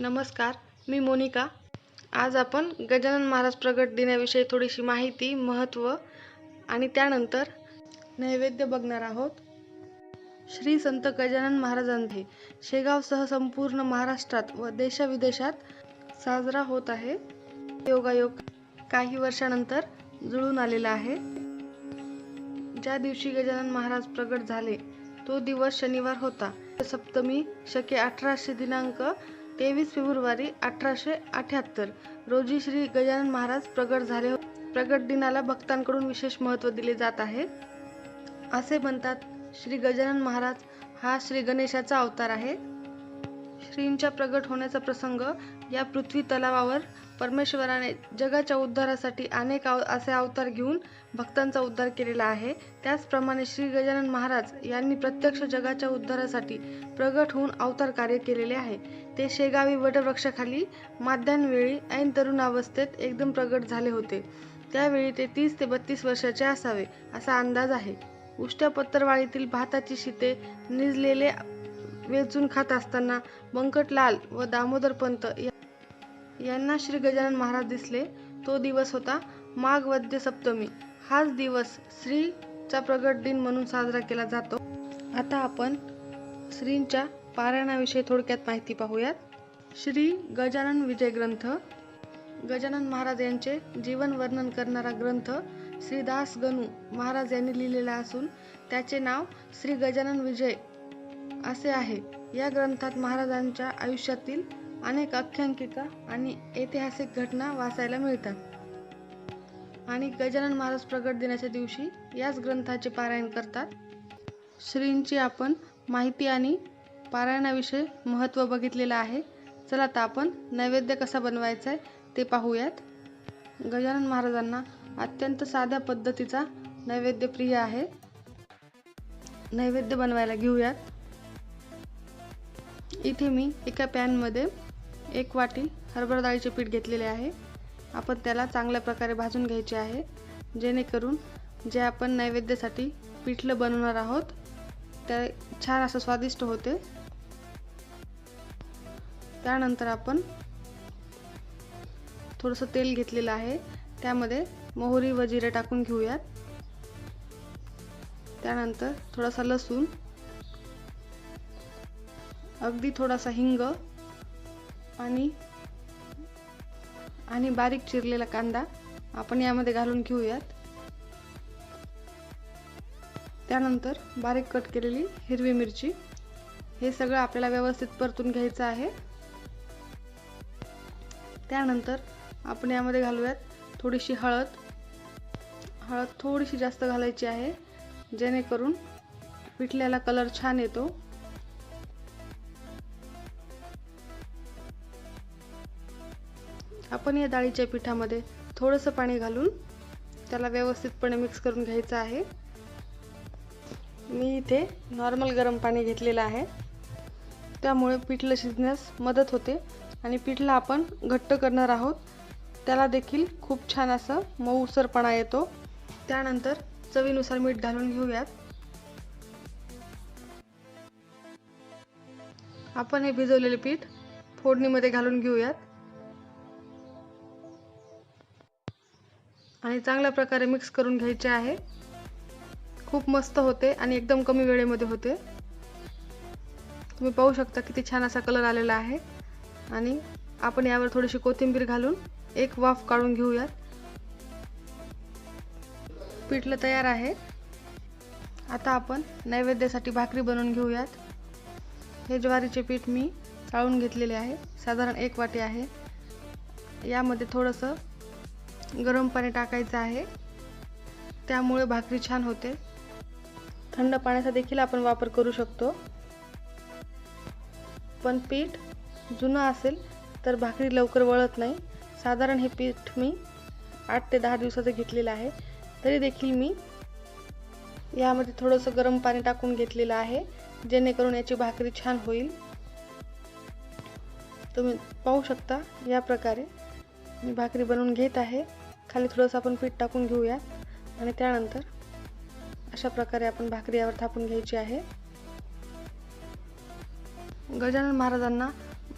नमस्कार मी मोनिका. आज आपण गजानन महाराज प्रगट दिनाविषयी थोडीशी माहिती महत्त्व आणि त्यानंतर नैवेद्य बघणार आहोत. श्री संत गजानन महाराजांचे शेगावसह संपूर्ण महाराष्ट्रात व देशाविदेशात साजरा होत आहे. योगायोग काही वर्षानंतर जुळून आलेला आहे. ज्या दिवशी गजानन महाराज प्रगट झाले तो दिवस शनिवार होता. सप्तमी शके अठराशे दिनांक तेवीस फेब्रुवारी अठराशे अठ्याहत्तर रोजी श्री गजानन महाराज प्रगट झाले हो- प्रगट दिनाला भक्तांकडून विशेष महत्त्व दिले जात आहे. असे म्हणतात श्री गजानन महाराज हा श्री गणेशाचा अवतार आहे. श्रींच्या प्रगट होण्याचा प्रसंग या पृथ्वी तलावावर परमेश्वराने जगाच्या उद्धारासाठी अनेक आव असे अवतार घेऊन भक्तांचा उद्धार केलेला आहे. त्याचप्रमाणे श्री गजानन महाराज यांनी प्रत्यक्ष जगाच्या उद्धारासाठी प्रगट होऊन अवतार कार्य केलेले आहे. ते शेगावी वटवृक्षाखाली माध्यान्हवेळी ऐन तरुण अवस्थेत एकदम प्रगट झाले होते. त्यावेळी ते तीस ते बत्तीस वर्षाचे असावे असा अंदाज आहे. उष्ट्या पत्तरवाळीतील भाताची शिते निजलेले वेचून खात असताना बंकटलाल व दामोदरपंत यांना श्री गजानन महाराज दिसले. तो दिवस होता माघ वद्य सप्तमी हाच दिवस श्रीचा प्रगट दिन म्हणून साजरा केला जातो. आता आपण श्रींच्या पारायणाविषयी थोडक्यात माहिती पाहूयात. श्री गजानन विजय ग्रंथ. गजानन महाराज यांचे जीवन वर्णन करणारा ग्रंथ श्रीदास गणू महाराज यांनी लिहिलेला असून त्याचे नाव श्री गजानन विजय असे आहे. या ग्रंथात महाराजांच्या आयुष्यातील अनेक आख्यांकिका आणि ऐतिहासिक घटना वाचायला मिळतात. आणि गजानन महाराज प्रगट दिनाच्या दिवशी याच ग्रंथाचे पारायण करतात. श्रींची आपण माहिती आणि पारायणाविषयी महत्त्व बघितलेलं आहे. चला आता आपण नैवेद्य कसा बनवायचा आहे ते पाहूयात. गजानन महाराजांना अत्यंत साध्या पद्धतीचा नैवेद्य प्रिय आहे. नैवेद्य बनवायला घेऊयात. इथे मी एका पॅनमध्ये एक वाटी हरभरा डाळीचे पीठ घेतलेले आहे. आपण त्याला चांगल्या प्रकारे भाजून घ्यायचे आहे. जेणेकरून जे आपण नैवेद्यासाठी पिठलं बनवणार आहोत त्या छान असं स्वादिष्ट होते. त्यानंतर आपण थोडंसं तेल घेतलेलं आहे. त्यामध्ये मोहरी व जिरे टाकून घेऊयात. त्यानंतर थोडासा लसूण अगदी थोडासा हिंग आणि आणि बारीक चिरलेला कांदा आपण यामध्ये घालून घेऊयात. त्यानंतर बारीक कट केलेली हिरवी मिरची हे सगळं आपल्याला व्यवस्थित परतून घ्यायचं आहे. त्यानंतर आपण यामध्ये घालूयात थोडीशी हळद. हळद थोडीशी जास्त घालायची आहे जेणेकरून पिठल्याला कलर छान येतो. आपण या डाळीच्या पिठामध्ये थोडंसं पाणी घालून त्याला व्यवस्थितपणे मिक्स करून घ्यायचं आहे. मी इथे नॉर्मल गरम पाणी घेतलेलं आहे. त्यामुळे पिठलं शिजण्यास मदत होते आणि पिठलं आपण घट्ट करणार आहोत. त्याला देखील खूप छान असं मऊसरपणा येतो. त्यानंतर चवीनुसार मीठ घालून घेऊयात. आपण हे भिजवलेले पीठ फोडणीमध्ये घालून घेऊयात. आणि चांगल्या प्रकारे मिक्स करून घ्यायचे आहे. खूप मस्त होते आणि एकदम कमी वेळेमध्ये होते. तुम्ही पाहू शकता किती छान असा कलर आलेला आहे. आणि आपण यावर थोडीशी कोथिंबीर घालून एक वाफ काढून घेऊयात. पिठलं तयार आहे. आता आपण नैवेद्यासाठी भाकरी बनवून घेऊयात. हे ज्वारीचे पीठ मी चाळून घेतलेले आहे. साधारण एक वाटी आहे. यामध्ये थोडंसं गरम पाणी टाकायचं आहे. त्यामुळे भाकरी छान होते. थंड पाण्याचा देखील आपण वापर करू शकतो. पण पीठ जुनं असेल तर भाकरी लवकर वळत नाही. साधारण हे पीठ मी आठ ते दहा दिवसाचं घेतलेलं आहे. तरी देखील मी यामध्ये थोडंसं गरम पाणी टाकून घेतलेलं आहे जेणेकरून याची भाकरी छान होईल. तुम्ही पाहू शकता या प्रकारे मी भाकरी बनवून घेत आहे. खाली थोडंसं आपण पीठ टाकून घेऊया आणि त्यानंतर अशा प्रकारे आपण भाकरी यावर थापून घ्यायची आहे. गजानन महाराजांना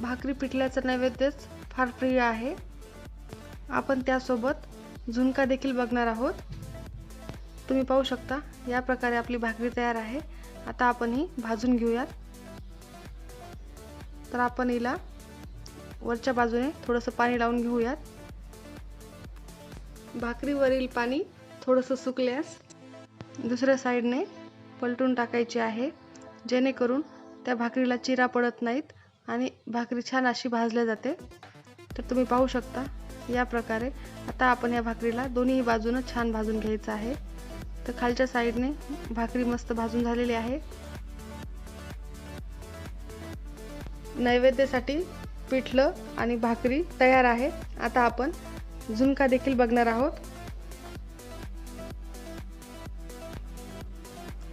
भाकरी पिठल्याचं नैवेद्यच फार प्रिय आहे. आपण त्यासोबत झुणका देखील बघणार आहोत. तुम्ही पाहू शकता या प्रकारे आपली भाकरी तयार आहे. आता आपण ही भाजून घेऊयात. तर आपण हिला वरच्या बाजूने थोडंसं पाणी लावून घेऊयात. भाकरीवरील पाणी थोडंसं सुकल्यास दुसऱ्या साईडने पलटून टाकायचे आहे. जेणेकरून त्या भाकरीला चिरा पडत नाहीत आणि भाकरी छान अशी भाजल्या जाते. तर तुम्ही पाहू शकता या प्रकारे आता आपण या भाकरीला दोन्ही बाजूनं छान भाजून घ्यायचं आहे. तर खालच्या साईडने भाकरी मस्त भाजून झालेली आहे. नैवेद्यासाठी पिठलं आणि भाकरी तयार आहे. आता आपण झुणका देखील बघणार आहोत.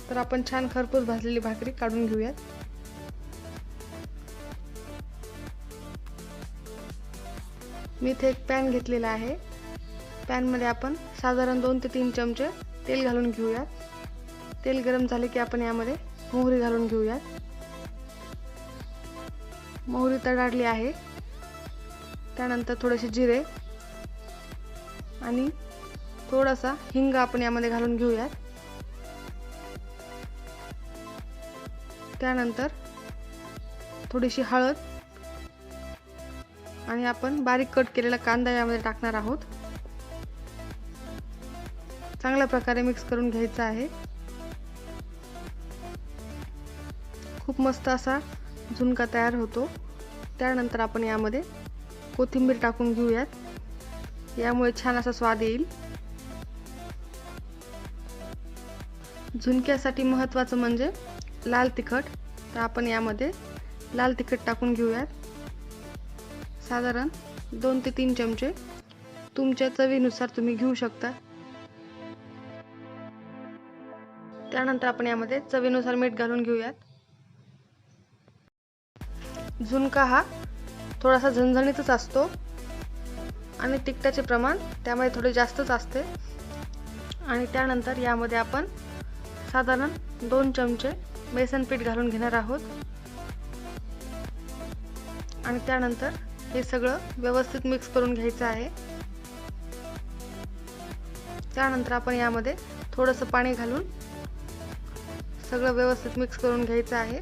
तर आपण छान खरपूस भाजलेली भाकरी काढून घेऊयात. मी इथे एक पॅन घेतलेला आहे. पॅनमध्ये आपण साधारण दोन ते तीन चमचे तेल घालून घेऊयात. तेल गरम झाले की आपण यामध्ये मोहरी घालून घेऊयात. मोहरी तडाडली आहे. त्यानंतर थोडेसे जिरे आणि थोडासा हिंग आपण यामध्ये घालून घेऊयात. त्यानंतर थोडीशी हळद आणि आपण बारीक कट केलेला कांदा यामध्ये टाकणार आहोत. चांगल्या प्रकारे मिक्स करून घ्यायचा आहे. खूप मस्त असा झुणका तयार होतो. त्यानंतर आपण यामध्ये कोथिंबीर टाकून घेऊयात. यामुळे छान असा स्वाद येईल. झुणक्यासाठी महत्त्वाचं म्हणजे लाल तिखट. तर आपण यामध्ये लाल तिखट टाकून घेऊयात. साधारण दोन ते तीन चमचे. तुमच्या चवीनुसार तुम्ही घेऊ शकता. त्यानंतर आपण यामध्ये चवीनुसार मीठ घालून घेऊयात. झुणका हा थोडासा झणझणीतच असतो. आणि तिखटाचे प्रमाण त्यामध्ये थोडे जास्तच असते. आणि त्यानंतर यामध्ये आपण साधारण दोन चमचे बेसन पीठ घालून घेणार आहोत. आणि त्यानंतर हे सगळं व्यवस्थित मिक्स करून घ्यायचं आहे. त्यानंतर आपण यामध्ये थोडंसं पाणी घालून सगळं व्यवस्थित मिक्स करून घ्यायचं आहे.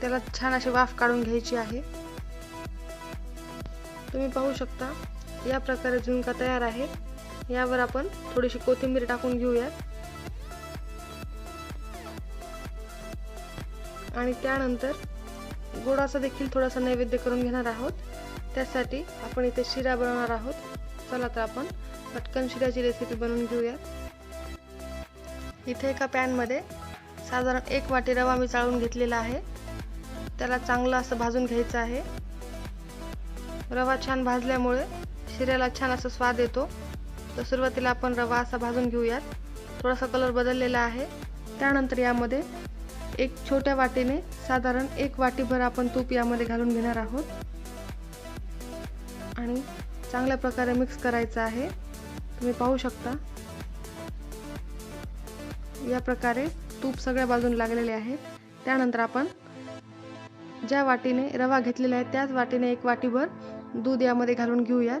त्याला छान अशी वाफ काढून घ्यायची आहे. तुम्ही पाहू शकता या प्रकारे झुणका तयार आहे. यावर आपण थोडीशी कोथिंबीर टाकून घेऊयात. आणि त्यानंतर गोडाचा देखील थोडासा नैवेद्य करून घेणार आहोत. त्यासाठी आपण इथे शिरा बनवणार आहोत. चला तर आपण पटकन शिऱ्याची रेसिपी बनवून घेऊयात. इथे एका पॅनमध्ये साधारण एक वाटी रवा मी चाळून घेतलेला आहे. त्याला चांगलं असं भाजून घ्यायचं आहे. रवा छान भाजल्यामुळे शिऱ्याला छान असा स्वाद येतो. तर सुरुवातीला आपण रवा असा भाजून घेऊयात. थोडासा कलर बदललेला आहे. त्यानंतर यामध्ये एक छोट्या वाटीने साधारण एक वाटीभर आपण तूप यामध्ये घालून घेणार आहोत. आणि चांगल्या प्रकारे मिक्स करायचं आहे. तुम्ही पाहू शकता. या प्रकारे तूप सगळ्या बाजून लागलेले आहे त्यानंतर आपण ज्या वाटीने रवा घेतलेला आहे त्याच वाटीने एक वाटीभर दूध यामध्ये घालून घेऊयात.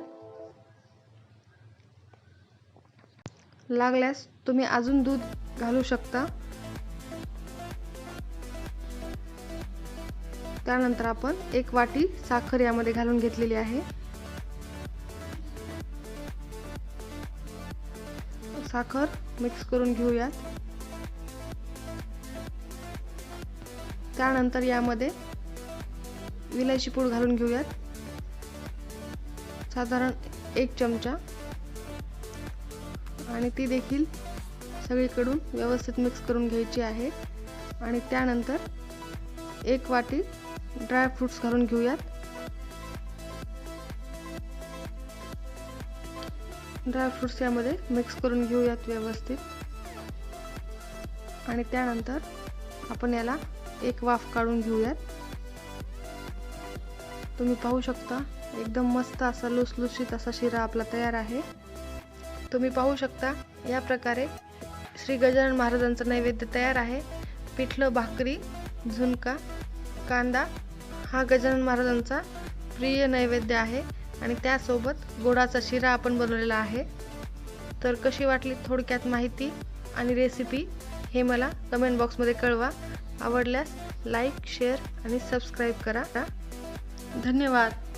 लागल्यास तुम्ही अजून दूध घालू शकता. त्यानंतर आपण एक वाटी साखर यामध्ये घालून घेतलेली आहे. साखर मिक्स करून घेऊयात. त्यानंतर यामध्ये विलायची पूड घालून घेऊयात. साधारण एक चमचा. आणि ती देखील सगळीकडून व्यवस्थित मिक्स करून घ्यायची आहे. आणि त्यानंतर एक वाटी ड्रायफ्रूट्स घालून घेऊयात. ड्रायफ्रुट्स यामध्ये मिक्स करून घेऊयात व्यवस्थित. आणि त्यानंतर आपण याला एक वाफ काढून घेऊयात. तुम्ही पाहू शकता. एकदम मस्त असा लुसलुशीत असा शिरा आपला तयार आहे. तुम्ही पाहू शकता या प्रकारे श्री गजानन महाराजांचं नैवेद्य तयार आहे. पिठलं भाकरी झुणका कांदा हा गजानन महाराजांचा प्रिय नैवेद्य आहे आणि त्यासोबत गोडाचा शिरा आपण बनवलेला आहे. तर कशी वाटली थोडक्यात माहिती आणि रेसिपी हे मला कमेंट बॉक्समध्ये कळवा. आवडल्यास लाईक शेअर आणि सबस्क्राईब करा. धन्यवाद.